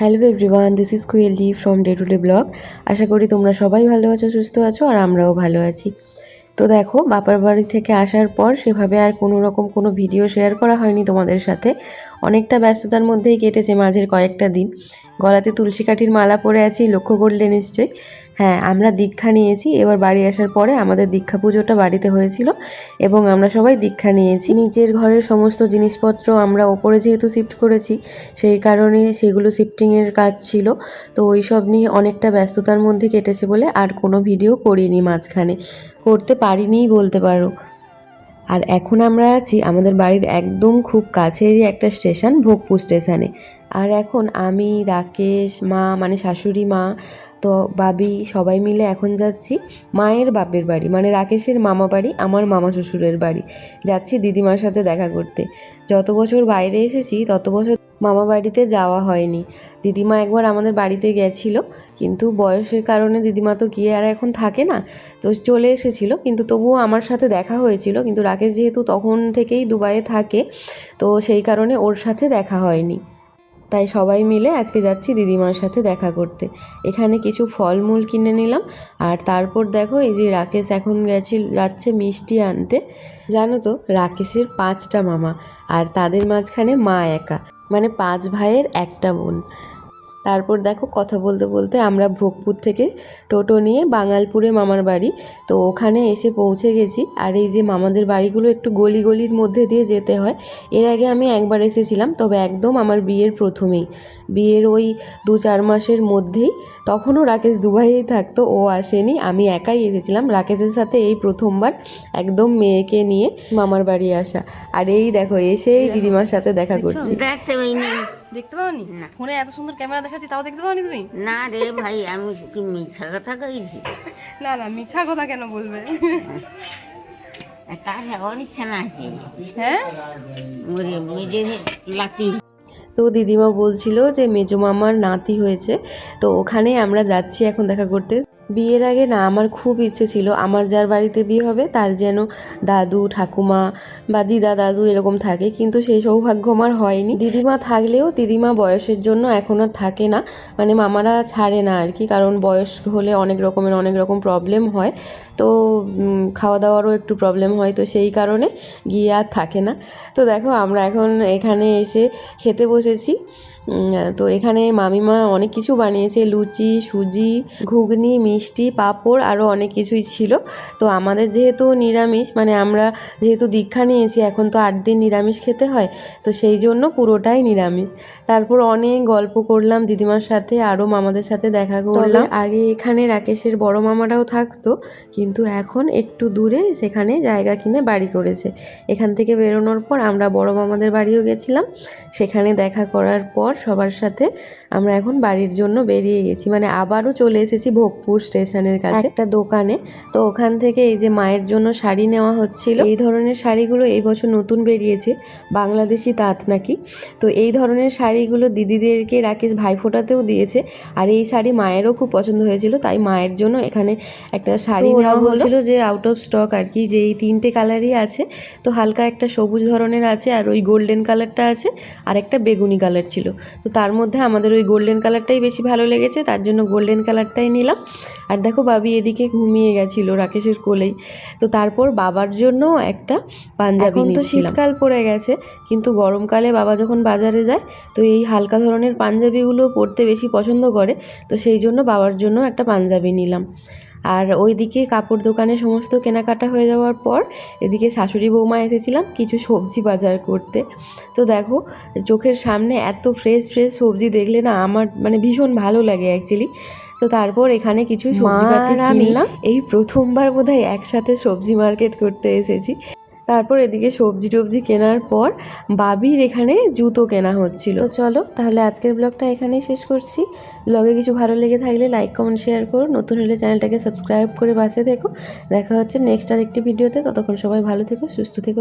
Hello everyone this is কুয়েলি from day to day vlog আশা করি তোমরা সবাই ভালো আছো, সুস্থ আছো, আর আমরাও ভালো আছি। তো দেখো, বাপার বাড়ি থেকে আসার পর সেভাবে আর কোনো রকম কোনো ভিডিও শেয়ার করা হয়নি তোমাদের সাথে। অনেকটা ব্যস্ততার মধ্যেই কেটেছে মাঝের কয়েকটা দিন। গলাতে তুলসী কাঠির মালা পরে আছি, লক্ষ্য করলে নিশ্চয়ই। হ্যাঁ আমরা দীক্ষা নিয়েছি। এবার বাড়ি আসার পরে আমাদের দীক্ষা পুজোটা বাড়িতে হয়েছিল এবং আমরা সবাই দীক্ষা নিয়েছি। নিজের ঘরের সমস্ত জিনিসপত্র আমরা ওপরে যেহেতু শিফট করেছি, সেই কারণে সেগুলো শিফটিংয়ের কাজ ছিল। তো ওই সব নিয়ে অনেকটা ব্যস্ততার মধ্যে কেটেছে বলে আর কোনো ভিডিও করিনি মাঝখানে। করতে পারিনিই বলতে পারো। আর এখন আমরা আছি আমাদের বাড়ির একদম খুব কাছেরই একটা স্টেশন ভোগপুর স্টেশনে আর এখন আমি, রাকেশ, মা মানে শাশুড়ি মা তো বাবি সবাই মিলে এখন যাচ্ছি মায়ের বাপের বাড়ি মানে রাকেশের মামা বাড়ি, আমার মামা শ্বশুরের বাড়ি। যাচ্ছি দিদিমার সাথে দেখা করতে। যত বছর বাইরে এসেছি, তত বছর মামা বাড়িতে যাওয়া হয়নি। দিদিমা একবার আমাদের বাড়িতে গেছিল, কিন্তু বয়সের কারণে দিদিমা তো গিয়ে আর এখন থাকে না, তো চলে এসেছিল। কিন্তু তবুও আমার সাথে দেখা হয়েছিল, কিন্তু রাকেশ যেহেতু তখন থেকেই দুবাইয়ে থাকে, তো সেই কারণে ওর সাথে দেখা হয়নি। তাই সবাই মিলে আজকে যাচ্ছি দিদিমার সাথে দেখা করতে। এখানে কিছু ফলমূল কিনে নিলাম। আর তারপর দেখো এই যে রাকেশ এখন গেছে, যাচ্ছে মিষ্টি আনতে। জানো তো, রাকেশের পাঁচটা মামা। আর তাদের মাঝখানে মা একা। মানে পাঁচ ভাইয়ের একটা বোন। তারপর দেখো কথা বলতে বলতে আমরা ভোগপুর থেকে টোটো নিয়ে বাঙালপুরে মামার বাড়ি। তো ওখানে এসে পৌঁছে গেছি। আর এই যে মামাদের বাড়িগুলো একটু গলি গলির মধ্যে দিয়ে যেতে হয় এর আগে আমি একবার এসেছিলাম তবে একদম আমার বিয়ের প্রথমেই। বিয়ের ওই দু চার মাসের মধ্যেই। তখনও রাকেশ দুবাইয়েই থাকতো ও আসেনি আমি একাই এসেছিলাম। রাকেশের সাথে এই প্রথমবার একদম মেয়েকে নিয়ে মামার বাড়ি আসা। আর এই দেখো এসেই দিদিমার সাথে দেখা করছি। দেখতে পাওনি? না। ফোনে এত সুন্দর ক্যামেরা দেখাচ্ছি তাও দেখতে পাওনি তুমি? না রে ভাই আমি কি মিথ্যা কথা কইছি? না না মিছা কথা কেন বলবে? তার অনিচ্ছা না আছে। হ্যাঁ? মেজে লাতি। তো দিদিমা বলছিল যে মেজো মামার নাতি হয়েছে তো ওখানে আমরা যাচ্ছি এখন দেখা করতে। বিয়ের আগে না আমার খুব ইচ্ছে ছিল, আমার যার বাড়িতে বিয়ে হবে তার যেন দাদু, ঠাকুমা বা দিদা, দাদু এরকম থাকে, কিন্তু সেই সৌভাগ্য আমার হয়নি। দিদিমা থাকলেও দিদিমা বয়সের জন্য এখন আর থাকে না মানে মামারা ছাড়ে না আর কি, কারণ বয়স হলে অনেক রকমের অনেক রকম প্রবলেম হয়, তো খাওয়া দাওয়ারও একটু প্রবলেম হয়, তো সেই কারণে গিয়ে আর থাকে না। তো দেখো আমরা এখন এখানে এসে খেতে বসেছি। তো এখানে মামিমা অনেক কিছু বানিয়েছে। লুচি, সুজি, ঘুগনি, মিষ্টি, পাঁপড় আরও অনেক কিছুই ছিল। তো আমাদের যেহেতু নিরামিষ মানে আমরা যেহেতু দীক্ষা নিয়েছি, এখন তো আট দিন নিরামিষ খেতে হয়, তো সেই জন্য পুরোটাই নিরামিষ। তারপর অনেক গল্প করলাম, দিদিমার সাথে আরও মামাদের সাথে দেখা করলাম। আগে এখানে রাকেশের বড় মামারাও থাকতো, কিন্তু এখন একটু দূরে সেখানে জায়গা কিনে বাড়ি করেছে। এখান থেকে বেরোনোর পর আমরা বড় মামাদের বাড়িও গেছিলাম, সেখানে দেখা করার পর সবার সাথে আমরা এখন বাড়ির জন্য বেরিয়ে গেছি। মানে আবারও চলে এসেছি ভোগপুর স্টেশনের কাছে। একটা দোকানে। তো ওখান থেকে এই যে মায়ের জন্য শাড়ি নেওয়া হচ্ছিল। এই ধরনের শাড়িগুলো এই বছর নতুন বেরিয়েছে। বাংলাদেশি তাঁত নাকি। তো এই ধরনের শাড়িগুলো দিদিদেরকে রাকেশ ভাইফোঁটাতেও দিয়েছে। আর এই শাড়ি মায়েরও খুব পছন্দ হয়েছিল। তাই মায়ের জন্য এখানে একটা শাড়ি নেওয়া হয়েছিল যে আউট অফ স্টক আর কি। যে এই তিনটে কালারই আছে। তো হালকা একটা সবুজ ধরনের আছে আর ওই গোল্ডেন কালারটা আছে। আর একটা বেগুনি কালার ছিল। তো তার মধ্যে আমাদের ওই গোল্ডেন কালারটাই বেশি ভালো লেগেছে তার জন্য গোল্ডেন কালারটাই নিলাম। আর দেখো বাবি এদিকে ঘুমিয়ে গেছিল রাকেশের কোলেই। তো তারপর বাবার জন্য একটা পাঞ্জাবি এখন তো শীতকাল পড়ে গেছে কিন্তু গরমকালে বাবা যখন বাজারে যায় তো এই হালকা ধরনের পাঞ্জাবিগুলো পরতে বেশি পছন্দ করে তো সেই জন্য বাবার জন্য একটা পাঞ্জাবি নিলাম। আর ওইদিকে কাপড় দোকানে সমস্ত কেনাকাটা হয়ে যাওয়ার পর এদিকে শাশুড়ি বৌমা এসেছিলাম কিছু সবজি বাজার করতে। তো দেখো চোখের সামনে এত ফ্রেশ ফ্রেশ সবজি দেখলে না আমার মানে ভীষণ ভালো লাগে অ্যাকচুয়ালি তো তারপর এখানে কিছু সবজি কিনলাম। এই প্রথমবার বোধহয় একসাথে সবজি মার্কেট করতে এসেছি। তারপর এদিকে সবজি টবজি কেনার পর বাবির এখানে জুতো কেনা হচ্ছিল। তো চলো তাহলে আজকের ব্লগটা এখানেই শেষ করছি। ব্লগে কিছু ভালো লেগে থাকলে লাইক কমেন্ট শেয়ার করো। নতুন হলে চ্যানেলটাকে সাবস্ক্রাইব করে বাসে থেকো। দেখা হচ্ছে নেক্সট আর একটি ভিডিওতে ততক্ষণ সবাই ভালো থেকো, সুস্থ থেকো